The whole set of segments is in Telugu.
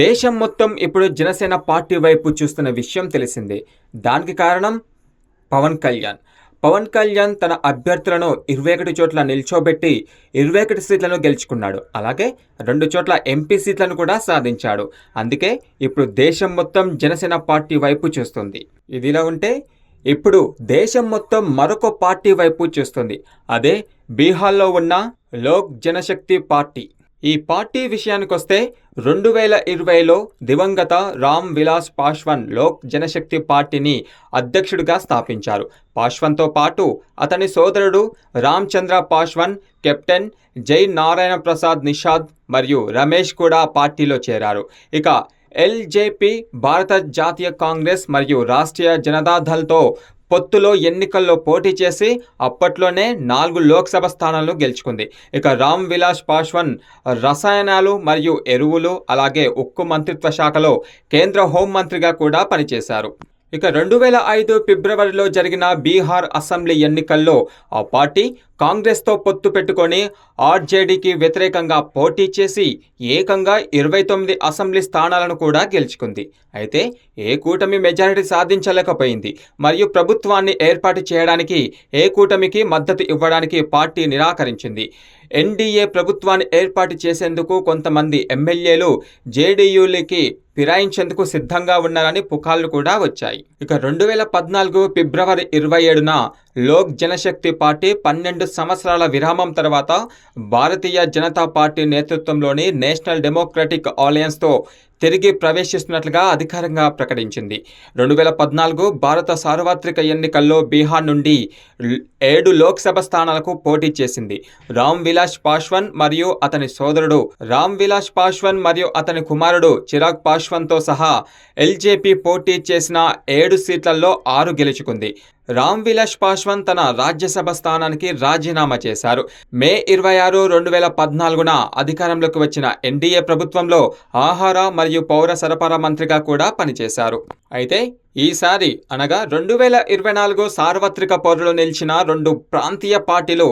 దేశం మొత్తం ఇప్పుడు జనసేన పార్టీ వైపు చూస్తున్న విషయం తెలిసిందే. దానికి కారణం పవన్ కళ్యాణ్. పవన్ కళ్యాణ్ తన అభ్యర్థులను ఇరవై ఒకటి చోట్ల నిల్చోబెట్టి ఇరవై ఒకటి సీట్లను గెలుచుకున్నాడు. అలాగే రెండు చోట్ల ఎంపీ సీట్లను కూడా సాధించాడు. అందుకే ఇప్పుడు దేశం మొత్తం జనసేన పార్టీ వైపు చూస్తుంది. ఇదిలా ఉంటే ఇప్పుడు దేశం మొత్తం మరొక పార్టీ వైపు చూస్తుంది. అదే బీహార్లో ఉన్న లోక్ జనశక్తి పార్టీ. ఈ పార్టీ విషయానికొస్తే రెండు వేల ఇరవైలో దివంగత రామ్ విలాస్ పాశ్వన్ లోక్ జనశక్తి పార్టీని అధ్యక్షుడిగా స్థాపించారు. పాశ్వన్తో పాటు అతని సోదరుడు రామచంద్ర పాశ్వన్ కెప్టెన్ జై నారాయణ ప్రసాద్ నిషాద్ మరియు రమేష్ కూడా పార్టీలో చేరారు. ఇక ఎల్జేపీ భారత జాతీయ కాంగ్రెస్ మరియు రాష్ట్రీయ జనతాదళ్తో పొత్తులో ఎన్నికల్లో పోటీ చేసి అప్పట్లోనే నాలుగు లోక్సభ స్థానాలను గెలుచుకుంది. ఇక రామ్ విలాస్ పాశ్వాన్ రసాయనాలు మరియు ఎరువులు అలాగే ఉక్కు మంత్రిత్వ శాఖలో కేంద్ర హోంమంత్రిగా కూడా పనిచేశారు. ఇక రెండు వేల ఐదు ఫిబ్రవరిలో జరిగిన బీహార్ అసెంబ్లీ ఎన్నికల్లో ఆ పార్టీ కాంగ్రెస్తో పొత్తు పెట్టుకొని ఆర్జేడీకి వ్యతిరేకంగా పోటీ చేసి ఏకంగా ఇరవై తొమ్మిది అసెంబ్లీ స్థానాలను కూడా గెలుచుకుంది. అయితే ఏ కూటమి మెజారిటీ సాధించలేకపోయింది. మరియు ప్రభుత్వాన్ని ఏర్పాటు చేయడానికి ఏ కూటమికి మద్దతు ఇవ్వడానికి పార్టీ నిరాకరించింది. ఎన్డీఏ ప్రభుత్వాన్ని ఏర్పాటు చేసేందుకు కొంతమంది ఎమ్మెల్యేలు జేడీయూలకి ఫిరాయించేందుకు సిద్ధంగా ఉన్నారని పుకార్లు కూడా వచ్చాయి. ఇక రెండు వేల పద్నాలుగు ఫిబ్రవరి ఇరవై ఏడున లోక్ జనశక్తి పార్టీ పన్నెండు సంవత్సరాల విరామం తర్వాత భారతీయ జనతా పార్టీ నేతృత్వంలోని నేషనల్ డెమోక్రటిక్ అలయన్స్తో తిరిగి ప్రవేశిస్తున్నట్లుగా అధికారంగా ప్రకటించింది. రెండు వేల పద్నాలుగు భారత సార్వత్రిక ఎన్నికల్లో బీహార్ నుండి ఏడు లోక్సభ స్థానాలకు పోటీ చేసింది. రామ్ విలాస్ పాశ్వన్ మరియు అతని సోదరుడు రామ్ విలాస్ పాశ్వన్ మరియు అతని కుమారుడు చిరాగ్ పాశ్వన్తో సహా ఎల్జేపీ పోటీ చేసిన ఏడు సీట్లలో ఆరు గెలుచుకుంది. రామ్ విలాస్ పాశ్వాన్ తన రాజ్యసభ స్థానానికి రాజీనామా చేశారు. మే ఇరవై ఆరు రెండు వేల పద్నాలుగున అధికారంలోకి వచ్చిన ఎన్డీఏ ప్రభుత్వంలో ఆహార మరియు పౌర సరఫరా మంత్రిగా కూడా పనిచేశారు. అయితే ఈసారి అనగా రెండు వేల ఇరవై నాలుగు సార్వత్రిక పౌరులు నిలిచిన రెండు ప్రాంతీయ పార్టీలు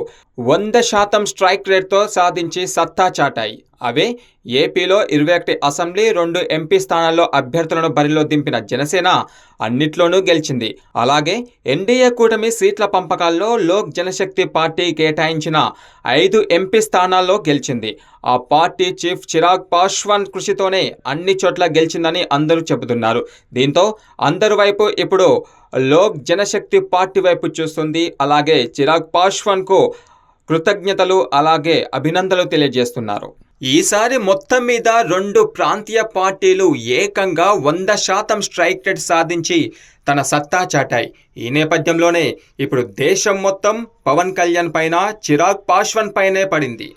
వంద శాతం స్ట్రైక్ రేట్తో సాధించి సత్తా చాటాయి. అవే ఏపీలో ఇరవై ఒకటి అసెంబ్లీ రెండు ఎంపీ స్థానాల్లో అభ్యర్థులను బరిలో దింపిన జనసేన అన్నిట్లోనూ గెలిచింది. అలాగే ఎన్డీఏ కూటమి సీట్ల పంపకాల్లో లోక్ జనశక్తి పార్టీ కేటాయించిన ఐదు ఎంపీ స్థానాల్లో గెలిచింది. ఆ పార్టీ చీఫ్ చిరాగ్ పాశ్వాన్ కృషితోనే అన్ని చోట్ల గెలిచిందని అందరూ చెబుతున్నారు. దీంతో అందరి వైపు ఇప్పుడు లోక్ జనశక్తి పార్టీ వైపు చూస్తుంది. అలాగే చిరాగ్ పాశ్వాన్కు కృతజ్ఞతలు అలాగే అభినందనలు తెలియజేస్తున్నారు. ఈసారి మొత్తం మీద రెండు ప్రాంతీయ పార్టీలు ఏకంగా వంద శాతం స్ట్రైక్ రేట్ సాధించి తన సత్తా చాటాయి. ఈ నేపథ్యంలోనే ఇప్పుడు దేశం మొత్తం పవన్ కళ్యాణ్ పైన చిరాగ్ పాశ్వాన్ పైనే పడింది.